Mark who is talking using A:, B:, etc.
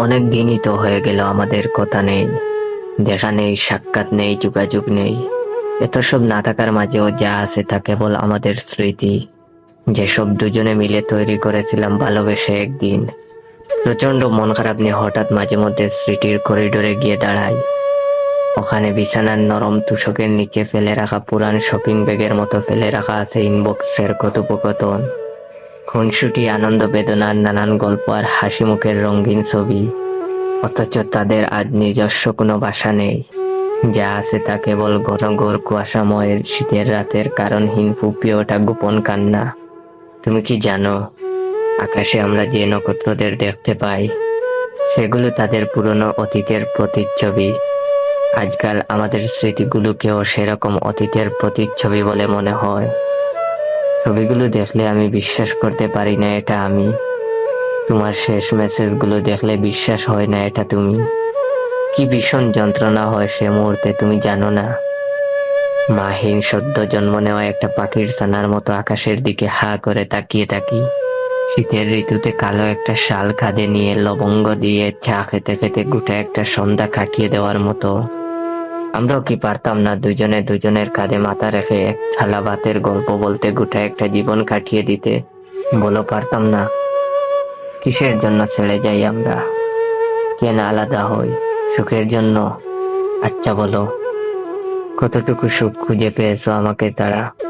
A: অনেক দিনই তো হয়ে গেল, আমাদের কথা নেই। দেখা নেই, সাক্ষাৎ নেই, যোগাযোগ নেই। এত সব না থাকার মাঝেও যা আছে তা কেবল আমাদের স্মৃতি। যেসব দুজনে মিলে তৈরি করেছিলাম ভালোবেসে একদিন। প্রচণ্ড মন খারাপ নিয়ে হঠাৎ মাঝে মধ্যে স্মৃতির করিডোরে গিয়ে দাঁড়াই। ওখানে বিছানার নরম তুষকের নিচে ফেলে রাখা পুরান শপিং ব্যাগের মতো ফেলে রাখা আছে ইনবক্সের কথোপকথন। খুনসুটি, আনন্দ বেদনার নানান গল্প আর হাসি মুখের রঙিন ছবি। অথচ তাদের আজ নিজস্ব কোনো বাসা নেই। যা আছে তা কেবল ঘন ঘোর কুয়াশাময়ের শীতের রাতের কারণহীন ফুপিয়ে ওঠা গোপন কান্না। তুমি কি জানো, আকাশে আমরা যে নক্ষত্রদের দেখতে পাই, সেগুলো তাদের পুরনো অতীতের প্রতিচ্ছবি। আজকাল আমাদের স্মৃতিগুলোকেও সেরকম অতীতের প্রতিচ্ছবি বলে মনে হয়। ছবিগুলো দেখলে আমি বিশ্বাস করতে পারি না এটা আমি। তোমার শেষ মেসেজগুলো দেখলে বিশ্বাস হয় না এটা তুমি। কি ভীষণ যন্ত্রণা হয় সে মুহূর্তে, তুমি জানো না। মাহিন সদ্য জন্ম নেওয়া একটা পাখির ছানার মতো আকাশের দিকে হা করে তাকিয়ে থাকি। শীতের ঋতুতে কালো একটা শাল খাদে নিয়ে লবঙ্গ দিয়ে চা খেতে খেতে গোটা একটা সন্ধ্যা কাটিয়ে দেওয়ার মতো। আমরাও কি পারতাম না দুজনে দুজনের কাঁধে মাথা রেখে এক থালা ভাতের গল্প বলতে গোটা একটা জীবন কাটিয়ে দিতে? বলো পারতাম না। কিসের জন্য ছেড়ে যাই আমরা? কেন আলাদা হই? সুখের জন্য? আচ্ছা বলো। কতটুকু সুখ খুঁজে পেয়েছ আমাকে তারা?